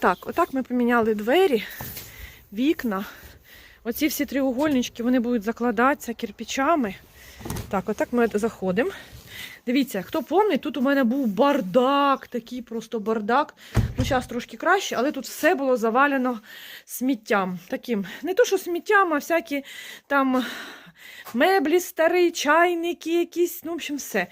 Так, отак ми поміняли двері, вікна. Оці всі треугольнички вони будуть закладатися кирпичами. Так, отак ми заходимо. Дивіться, хто пам'ятає, тут у мене був бардак, такий просто бардак. Ну, зараз трошки краще, але тут все було завалено сміттям. Таким, не то, що сміттям, а всякі там меблі старі, чайники якісь, ну, в общем, все.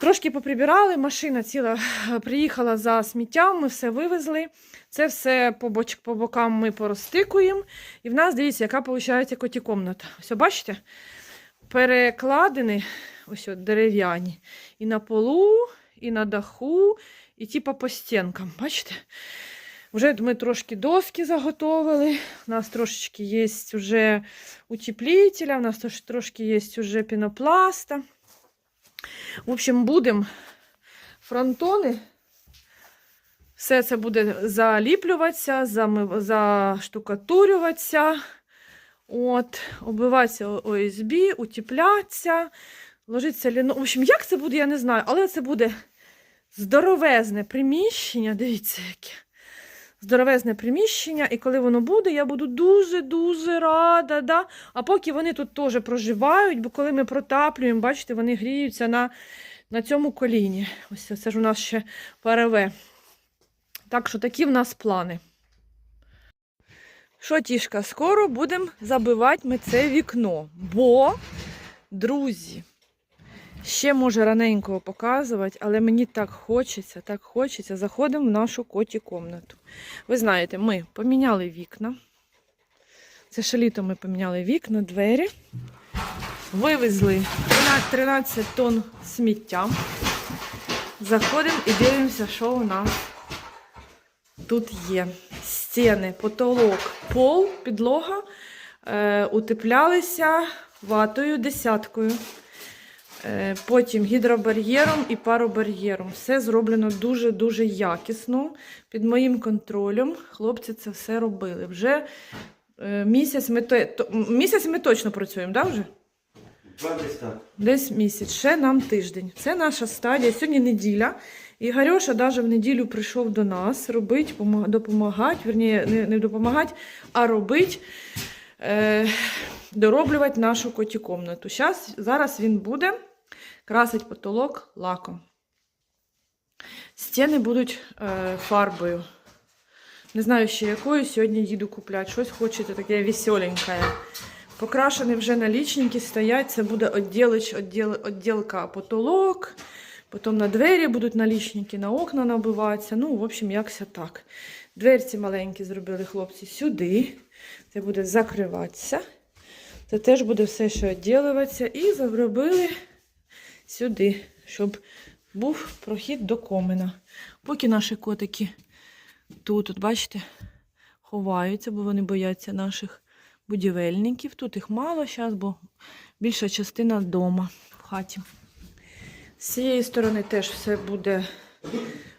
Трошки поприбирали, машина ціла приїхала за сміттям, ми все вивезли. Це все по, боч, по бокам ми порозтикуємо. І в нас, дивіться, яка виходить коті-комната. Ось, бачите? Перекладини, ось от, дерев'яні. І на полу, і на даху, і типа по стінкам. Бачите? Вже ми трошки доски заготовили. У нас трошечки є вже утеплителя, у нас трошки є вже пінопласта. В общем, будемо фронтони. Все це буде заліплюватися, заштукатурюватися, от, оббиватися ОСБ, утеплятися, ложиться ліно. В общем, як це буде, я не знаю, але це буде здоровезне приміщення. Дивіться, яке. Здоровезне приміщення, і коли воно буде, я буду дуже-дуже рада. Да? А поки вони тут теж проживають, бо коли ми протаплюємо, бачите, вони гріються на, на цьому коліні. Ось це ж у нас ще парове. Так що такі в нас плани. Що, тішка, скоро будемо забивати ми це вікно. Бо, друзі, ще може раненького показувати, але мені так хочеться, так хочеться. Заходимо в нашу коті комнату. Ви знаєте, ми поміняли вікна. Це ще літо ми поміняли вікна, двері. Вивезли 13 13 тонн сміття. Заходимо і дивимося, що у нас тут є. Стіни, потолок, пол, підлога е, утеплялися ватою десяткою. Е, Потім гідробар'єром і паробар'єром. Все зроблено дуже-дуже якісно. Під моїм контролем хлопці це все робили. Вже е, місяць ми, місяць ми точно працюємо, да, вже? Десь місяць, ще нам тиждень. Це наша стадія. Сьогодні неділя. І Гарьоша навіть в неділю прийшов до нас робити, допомагати, верні, не, не допомагати, а робити, е, дороблювати нашу коті комнату. Зараз він буде красить потолок лаком. Стіни будуть е, фарбою. Не знаю ще якою, сьогодні їду купляти. Щось хочете таке веселеньке. Покрашені вже налічники стоять. Це буде відділич, відділ, відділка потолок. Потім на двері будуть налічники, на окна набиватися. Ну, в общем, якся так. Дверці маленькі зробили хлопці сюди. Це буде закриватися. Це теж буде все ще відділюватися. І зробили сюди, щоб був прохід до комина. Поки наші котики тут, от бачите, ховаються, бо вони бояться наших будівельників. Тут їх мало зараз, бо більша частина вдома в хаті. З цієї сторони теж все буде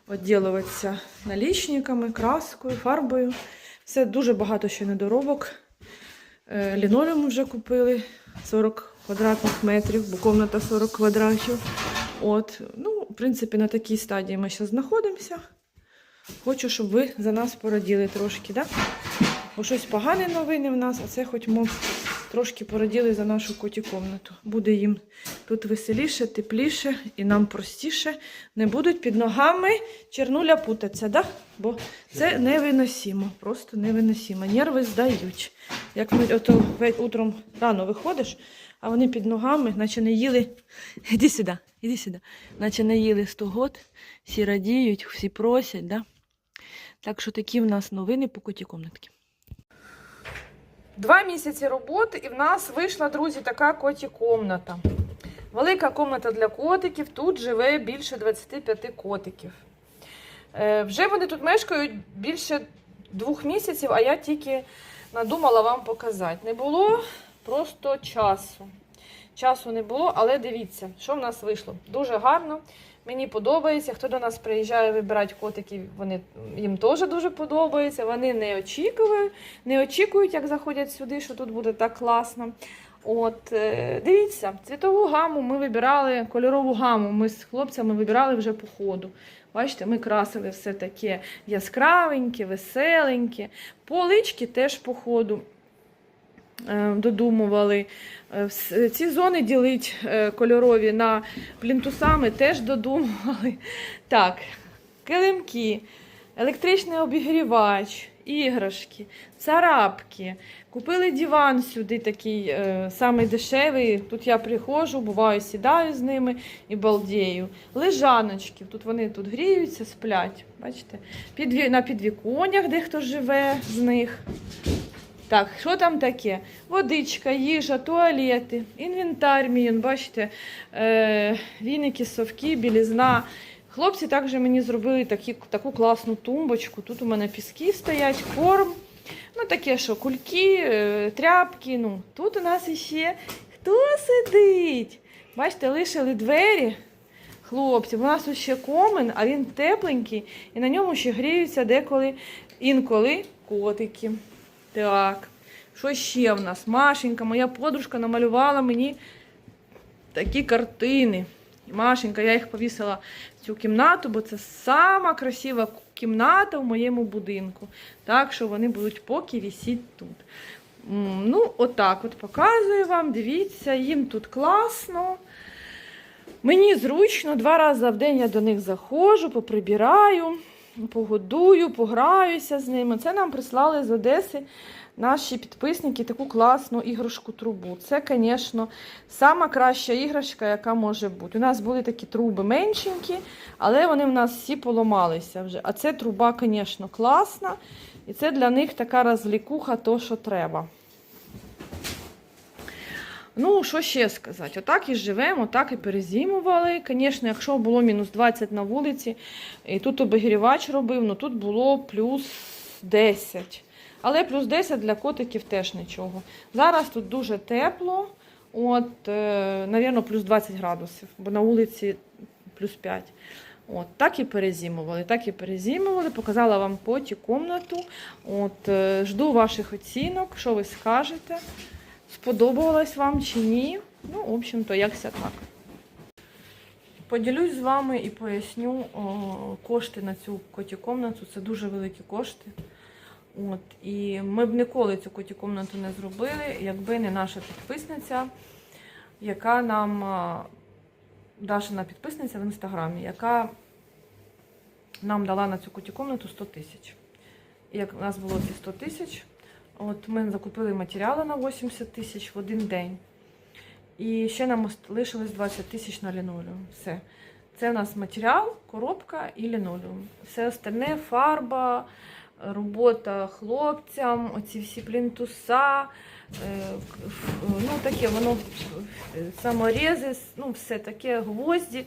відділуватися налічниками, краскою, фарбою. Все дуже багато ще недоробок. Е, Лінолеум вже купили 40 квадратних метрів, бо комната 40 квадратів. От, ну, в принципі, на такій стадії ми зараз знаходимося. Хочу, щоб ви за нас пораділи трошки, да? Бо щось погане новини в нас, а це хоч ми трошки пораділи за нашу коті комнату. Буде їм тут веселіше, тепліше і нам простіше. Не будуть під ногами чернуля путатися, да? бо це невиносимо, просто невиносимо. Нерви здають. Як ми ото утром рано виходиш, а вони під ногами, наче не їли. Іди сюди, іди сюди. Наче не їли 100 год, всі радіють, всі просять. Да? Так що такі в нас новини по коті комнатки. Два місяці роботи, і в нас вийшла, друзі, така коті комната. Велика комната для котиків. Тут живе більше 25 котиків. Е, вже вони тут мешкають більше двох місяців, а я тільки надумала вам показати. Не було просто часу. Часу не було, але дивіться, що в нас вийшло. Дуже гарно. Мені подобається. Хто до нас приїжджає вибирати котиків, вони їм теж дуже подобається. Вони не очікують, не очікують, як заходять сюди, що тут буде так класно. От, е, дивіться, цвітову гаму ми вибирали, кольорову гаму ми з хлопцями вибирали вже по ходу. Бачите, ми красили все таке яскравеньке, веселеньке. Полички теж по ходу додумували. Е, Ці зони ділить е, кольорові на плінтусами теж додумували. Так, килимки, електричний обігрівач, іграшки, царапки. Купили диван сюди такий е, самий дешевий. Тут я приходжу, буваю, сідаю з ними і балдею. Лежаночки. Тут вони тут гріються, сплять. Бачите? На підвіконнях дехто живе з них. Так, що там таке? Водичка, їжа, туалети, інвентар мій, бачите, е, віники, совки, білізна. Хлопці також мені зробили такі, таку класну тумбочку. Тут у мене піски стоять, корм. Ну, таке, що кульки, е, тряпки. Ну, тут у нас іще хто сидить? Бачите, лишили двері. Хлопці, у нас ще комен, а він тепленький, і на ньому ще гріються деколи інколи котики. Так, що ще в нас? Машенька, моя подружка намалювала мені такі картини. Машенька, я їх повісила в цю кімнату, бо це сама красива кімната в моєму будинку. Так що вони будуть поки вісіть тут. Ну, отак от показую вам. Дивіться, їм тут класно. Мені зручно, два рази в день я до них заходжу, поприбираю, погодую, пограюся з ними. Це нам прислали з Одеси наші підписники таку класну іграшку трубу. Це, звісно, сама краща іграшка, яка може бути. У нас були такі труби меншенькі, але вони в нас всі поламалися вже. А це труба, звісно, класна. І це для них така розлікуха, то, що треба. Ну, що ще сказати? Отак і живемо, отак і перезимували. Звісно, якщо було мінус 20 на вулиці, і тут обігрівач робив, ну тут було плюс 10. Але плюс 10 для котиків теж нічого. Зараз тут дуже тепло, от, е, навірно, плюс 20 градусів, бо на вулиці плюс 5. От, так і перезимували, так і перезимували. Показала вам поті комнату. От, е, жду ваших оцінок, що ви скажете. Сподобалось вам чи ні? Ну, в общем-то, якся так. Поділюсь з вами і поясню о, кошти на цю коті-комнату. Це дуже великі кошти. От, і ми б ніколи цю коті-комнату не зробили, якби не наша підписниця, яка нам, Дашина підписниця в інстаграмі, яка нам дала на цю коті-комнату 100 тисяч. І як у нас було ці 100 тисяч, От ми закупили матеріали на 80 тисяч в один день. І ще нам ост- лишилось 20 тисяч на лінолеум. Все. Це у нас матеріал, коробка і лінолеум. Все остальне фарба, робота хлопцям, оці всі плінтуса, е, ну таке воно саморези, ну все таке гвозді.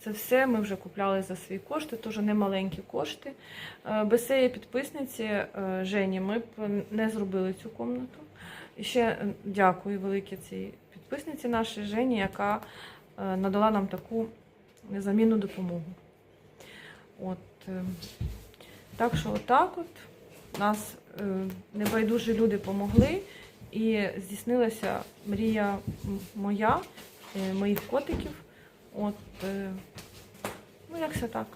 Це все ми вже купляли за свої кошти, теж немаленькі кошти. Е, Без цієї підписниці е, Жені ми б не зробили цю комнату. І ще е, дякую велике цій підписниці нашій Жені, яка надала нам таку незамінну допомогу. От, так що отак от нас небайдужі люди помогли, і здійснилася мрія моя, моїх котиків. От, е, ну, як це так.